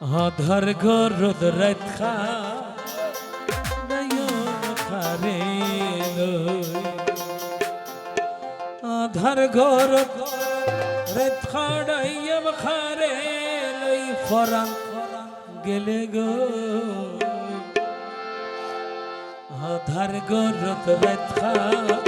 আধার ঘর রোদ রাত খা খারে আধার ঘর রাত খাড়াইয়াম খারে লই, ফরান গেলে গো। আধার ঘর রোদ রাত খাড়াইয়াম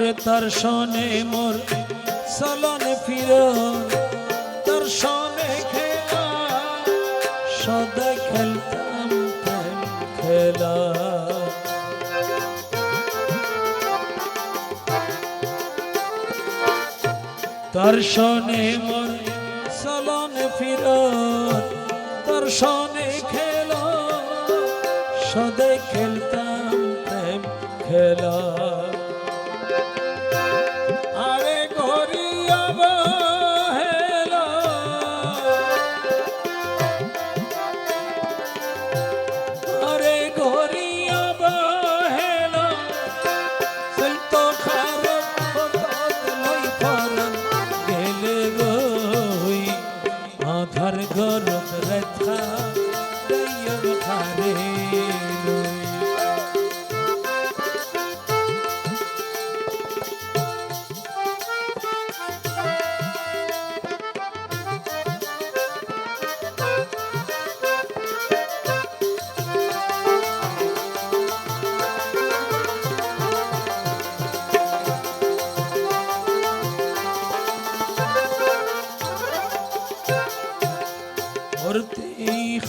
ওরে তার সনে মোর চলনে ফির, তার সনে খেলা সদাই খেলতাম খেলা। তার সনে মোর চলনে ফির, তার সনে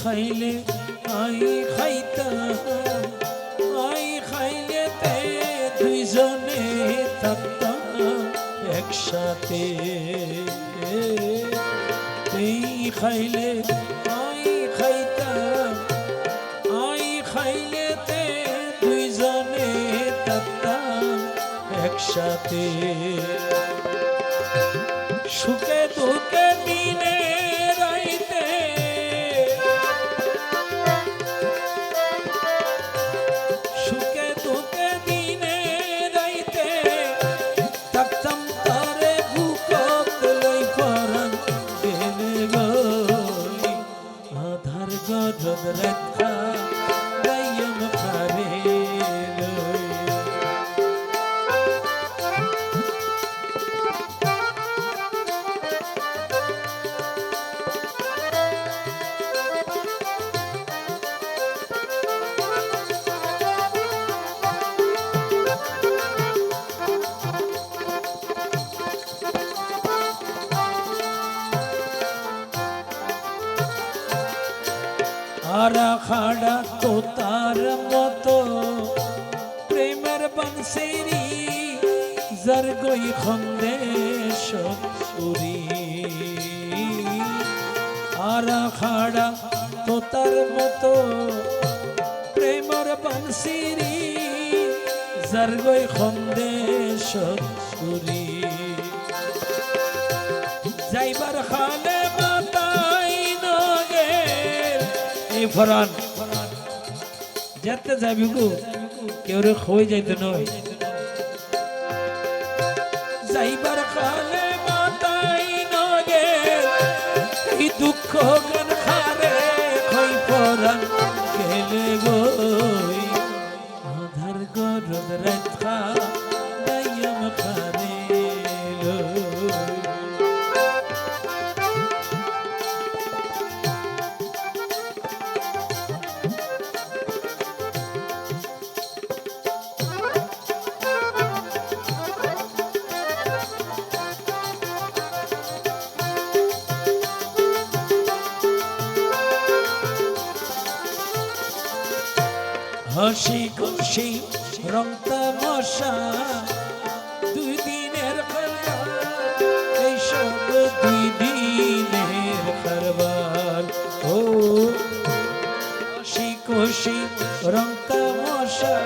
খাইলে আই খাইতা, আই খাইলে তে দুইজনে থাকতাম একসাথে। এই খাইলে আই খাইতাম আই খাইলে তে দুইজনে থাকতাম একসাথে। সুখে দুঃখে صدرتها আরা খাড়া তো তার মতো। প্রেমের বংশেরি জর গই খন্দে সপুরি আরা খাড়া তো তার মতো, প্রেমের বংশেরি জর গই খন্দে সপুরি যাইবার খালে মাতাই এই ফরান। যেতে যাবি গো, কেউ রে খই যাইতে নয়। যাইবার কালে মাতাই নগে এই দুঃখ হাসি খুশি, রং তামাশা, দুই দিনের খেলা এইসব দুই দিনের ও, হাসি খুশি, রং তামাশা,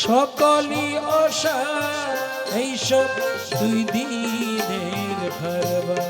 সকলই অসা এইসব দুই দিনের কারবার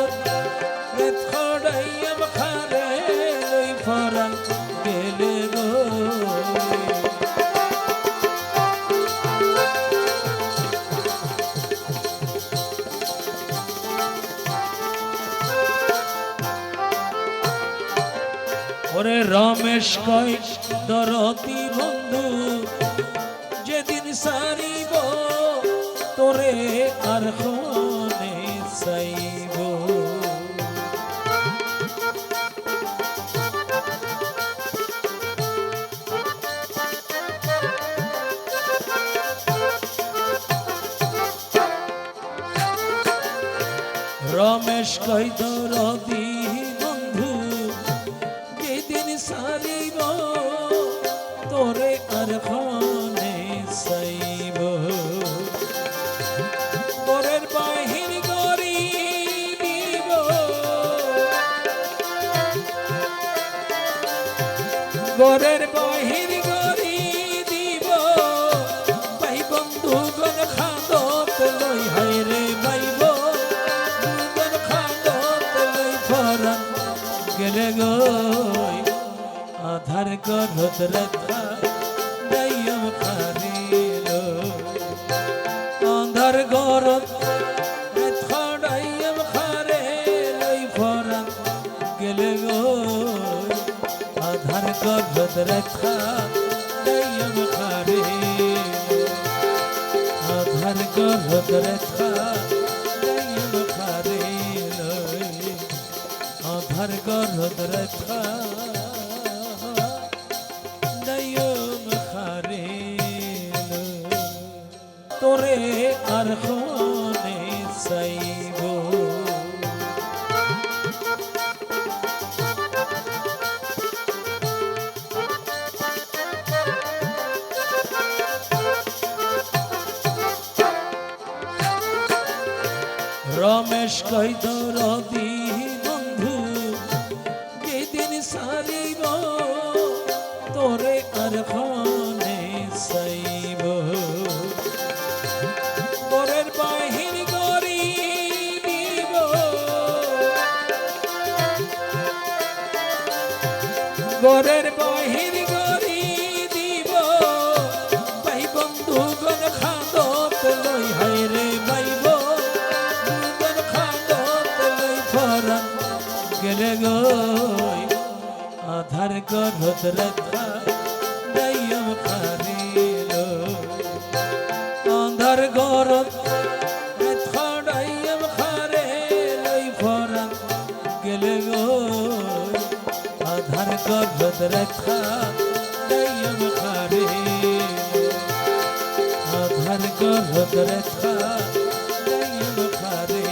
ওরে রমেশ কয় দরতি বন্ধু যেদিন সারিব তোরে আর খনে চাইব। রমেশ কয় দরতি গরের বাহির গরি দিব। ভাই বন্ধু গন খাদত লই হায় রে বাইব দুজন খাদত লই ফরান গেলে গই। আধার গরত রেখা দাইয়ম খারিল। আধার গরত গরত রেখা দাইয়ম খারে আধার গরত রেখা দাইয়ম খারে লই আধার গরত রেখা দয়ম খারে তোরে রমেশ কইদ রবি বন্ধু, যেদিন সারিব, তোরে আর খনে চাইব পরের বাহির গরি দিব গরের বাহির গরত রেখা দাইয়ম খারিল আধার গরত রেখা দাইয়ম খারে লই গেলে গই আধার গরত রেখা দাইয়ম খারে আধার গরত রেখা দাইয়ম খারে